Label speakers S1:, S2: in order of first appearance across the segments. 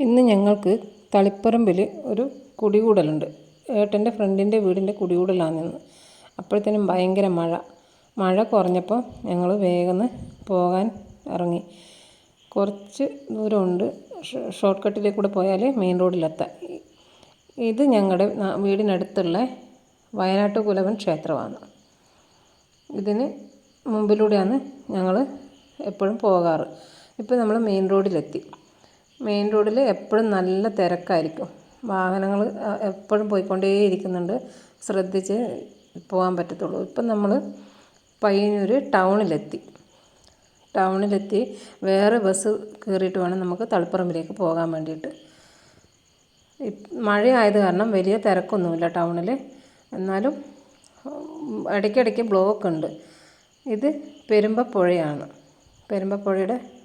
S1: ഇന്ന് ഞങ്ങൾക്ക് തളിപ്പറമ്പിൽ ഒരു കുടികൂടലുണ്ട്. ഏട്ടന്റെ ഫ്രണ്ടിന്റെ വീടിന്റെ കുടികൂടലാണ് ഇന്ന് അപ്പോഴത്തേനും ഭയങ്കര മഴ. മഴ കുറഞ്ഞപ്പോൾ ഞങ്ങൾ വേഗം പോകാൻ ഇറങ്ങി. കുറച്ച് ദൂരമുണ്ട്. ഷോർട്ട് കട്ടിലേക്കൂടെ പോയാൽ മെയിൻ റോഡിലെത്താം. ഇത് ഞങ്ങളുടെ വീടിനടുത്തുള്ള വയനാട്ട് കുലവൻ ക്ഷേത്രമാണ്. ഇതിന് മുമ്പിലൂടെയാണ് ഞങ്ങൾ എപ്പോഴും പോകാറ്. ഇപ്പോൾ നമ്മൾ മെയിൻ റോഡിലെത്തി. മെയിൻ റോഡിൽ എപ്പോഴും നല്ല തിരക്കായിരിക്കും. വാഹനങ്ങൾ എപ്പോഴും പോയിക്കൊണ്ടേയിരിക്കുന്നുണ്ട്. ശ്രദ്ധിച്ച് പോകാൻ പറ്റത്തുള്ളൂ. ഇപ്പം നമ്മൾ പയ്യന്നൂർ ടൗണിലെത്തി. ടൗണിലെത്തി വേറെ ബസ് കയറിയിട്ട് വേണം നമുക്ക് തളിപ്പറമ്പിലേക്ക് പോകാൻ വേണ്ടിയിട്ട്. മഴയായത് കാരണം വലിയ തിരക്കൊന്നുമില്ല ടൗണിൽ എന്നാലും ഇടയ്ക്കിടയ്ക്ക് ബ്ലോക്ക് ഉണ്ട്. ഇത് പെരുമ്പപ്പുഴയാണ്. പെരുമ്പപ്പുഴയുടെ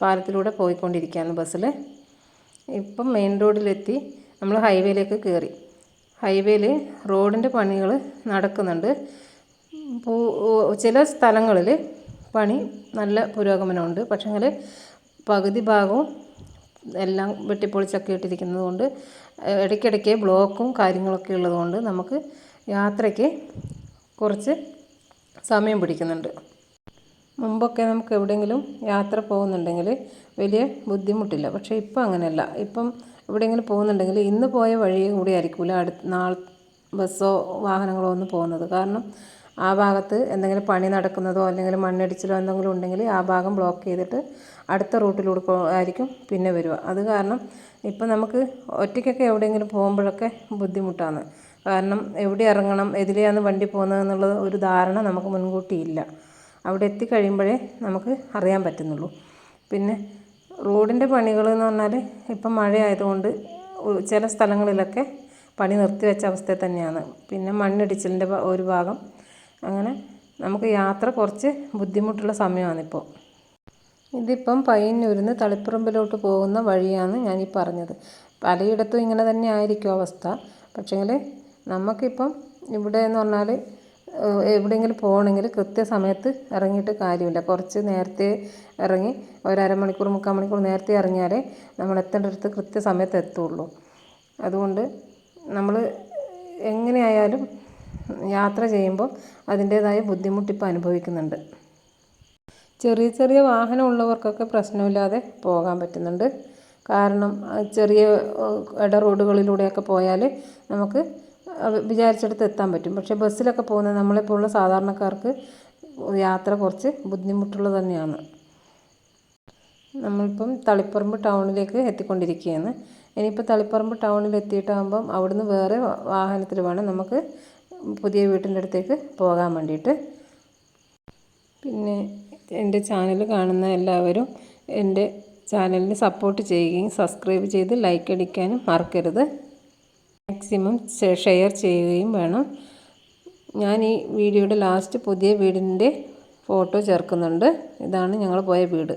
S1: പാലത്തിലൂടെ പോയിക്കൊണ്ടിരിക്കുകയാണ് ബസ്സിൽ. ഇപ്പം മെയിൻ റോഡിലെത്തി. നമ്മൾ ഹൈവേയിലേക്ക് കയറി. ഹൈവേയിൽ റോഡിന്റെ പണികൾ നടക്കുന്നുണ്ട്. ചില സ്ഥലങ്ങളിൽ പണി നല്ല പുരോഗമനമുണ്ട്. പക്ഷേങ്കിൽ പകുതി ഭാഗവും എല്ലാം വെട്ടിപ്പൊളിച്ചൊക്കെ ഇട്ടിരിക്കുന്നത് കൊണ്ട് ഇടയ്ക്കിടയ്ക്ക് ബ്ലോക്കും കാര്യങ്ങളൊക്കെ ഉള്ളതുകൊണ്ട് നമുക്ക് യാത്രയ്ക്ക് കുറച്ച് സമയം പിടിക്കുന്നുണ്ട്. മുമ്പൊക്കെ നമുക്ക് എവിടെയെങ്കിലും യാത്ര പോകുന്നുണ്ടെങ്കിൽ വലിയ ബുദ്ധിമുട്ടില്ല. പക്ഷേ ഇപ്പം അങ്ങനെയല്ല. ഇപ്പം എവിടെയെങ്കിലും പോകുന്നുണ്ടെങ്കിൽ ഇന്ന് പോയ വഴിയും കൂടി ആയിരിക്കില്ല അടുത്ത നാൾ ബസ്സോ വാഹനങ്ങളോ ഒന്നും പോകുന്നത്. കാരണം ആ ഭാഗത്ത് എന്തെങ്കിലും പണി നടക്കുന്നതോ അല്ലെങ്കിൽ മണ്ണിടിച്ചിലോ എന്തെങ്കിലും ഉണ്ടെങ്കിൽ ആ ഭാഗം ബ്ലോക്ക് ചെയ്തിട്ട് അടുത്ത റൂട്ടിലൂടെ ആയിരിക്കും പിന്നെ വരിക. അത് കാരണം ഇപ്പം നമുക്ക് ഒറ്റയ്ക്കൊക്കെ എവിടെയെങ്കിലും പോകുമ്പോഴൊക്കെ ബുദ്ധിമുട്ടാണ്. കാരണം എവിടെ ഇറങ്ങണം എതിലെയാണ് വണ്ടി പോകുന്നത് എന്നുള്ളത് ഒരു ധാരണ നമുക്ക് മുൻകൂട്ടിയില്ല അവിടെ എത്തിക്കഴിയുമ്പോഴേ നമുക്ക് അറിയാൻ പറ്റുന്നുള്ളൂ. പിന്നെ റോഡിന്റെ പണികൾ എന്ന് പറഞ്ഞാൽ ഇപ്പം മഴയായതുകൊണ്ട് ചില സ്ഥലങ്ങളിലൊക്കെ പണി നിർത്തിവെച്ച അവസ്ഥയിൽ തന്നെയാണ്. പിന്നെ മണ്ണിടിച്ചിലിന്റെ ഒരു ഭാഗം. അങ്ങനെ നമുക്ക് യാത്ര കുറച്ച് ബുദ്ധിമുട്ടുള്ള സമയമാണിപ്പോൾ. ഇതിപ്പം പയ്യന്നൂരിന്ന് തളിപ്പറമ്പിലോട്ട് പോകുന്ന വഴിയാണ് ഞാനീ പറഞ്ഞത്. പലയിടത്തും ഇങ്ങനെ തന്നെ ആയിരിക്കും അവസ്ഥ. പക്ഷേങ്കിൽ നമുക്കിപ്പം ഇവിടെ എന്ന് പറഞ്ഞാൽ എവിടെയെങ്കിലും പോകണമെങ്കിൽ കൃത്യസമയത്ത് ഇറങ്ങിയിട്ട് കാര്യമില്ല. കുറച്ച് നേരത്തെ ഇറങ്ങി ഒരമണിക്കൂർ മുക്കാൽ മണിക്കൂർ നേരത്തെ ഇറങ്ങിയാലേ നമ്മൾ എത്തേണ്ടടുത്ത് കൃത്യസമയത്ത് എത്തുള്ളൂ. അതുകൊണ്ട് നമ്മൾ എങ്ങനെയായാലും യാത്ര ചെയ്യുമ്പോൾ അതിന്റേതായ ബുദ്ധിമുട്ടിപ്പോൾ അനുഭവിക്കുന്നുണ്ട്. ചെറിയ ചെറിയ വാഹനം ഉള്ളവർക്കൊക്കെ പ്രശ്നമില്ലാതെ പോകാൻ പറ്റുന്നുണ്ട്. കാരണം ചെറിയ ഇട റോഡുകളിലൂടെയൊക്കെ പോയാൽ നമുക്ക് വിചാരിച്ചിടത്ത് എത്താൻ പറ്റും. പക്ഷേ ബസ്സിലൊക്കെ പോകുന്ന നമ്മളെപ്പോലുള്ള സാധാരണക്കാർക്ക് യാത്ര കുറച്ച് ബുദ്ധിമുട്ടുള്ളത് തന്നെയാണ്. നമ്മളിപ്പം തളിപ്പറമ്പ് ടൗണിലേക്ക് എത്തിക്കൊണ്ടിരിക്കുകയാണ്. ഇനിയിപ്പോൾ തളിപ്പറമ്പ് ടൗണിൽ എത്തിയിട്ടാകുമ്പം അവിടുന്ന് വേറെ വാഹനത്തിൽ വേണം നമുക്ക് പുതിയ വീട്ടിന്റെ അടുത്തേക്ക് പോകാൻ വേണ്ടിയിട്ട്. പിന്നെ എന്റെ ചാനൽ കാണുന്ന എല്ലാവരും എന്റെ ചാനലിന് സപ്പോർട്ട് ചെയ്യുകയും സബ്സ്ക്രൈബ് ചെയ്ത് ലൈക്ക് അടിക്കാനും മറക്കരുത്. മാക്സിമം ഷെയർ ചെയ്യുകയും വേണം. ഞാൻ ഈ വീഡിയോയുടെ ലാസ്റ്റ് പുതിയ വീടിന്റെ ഫോട്ടോ ചേർക്കുന്നുണ്ട്. ഇതാണ് ഞങ്ങൾ പോയ വീട്.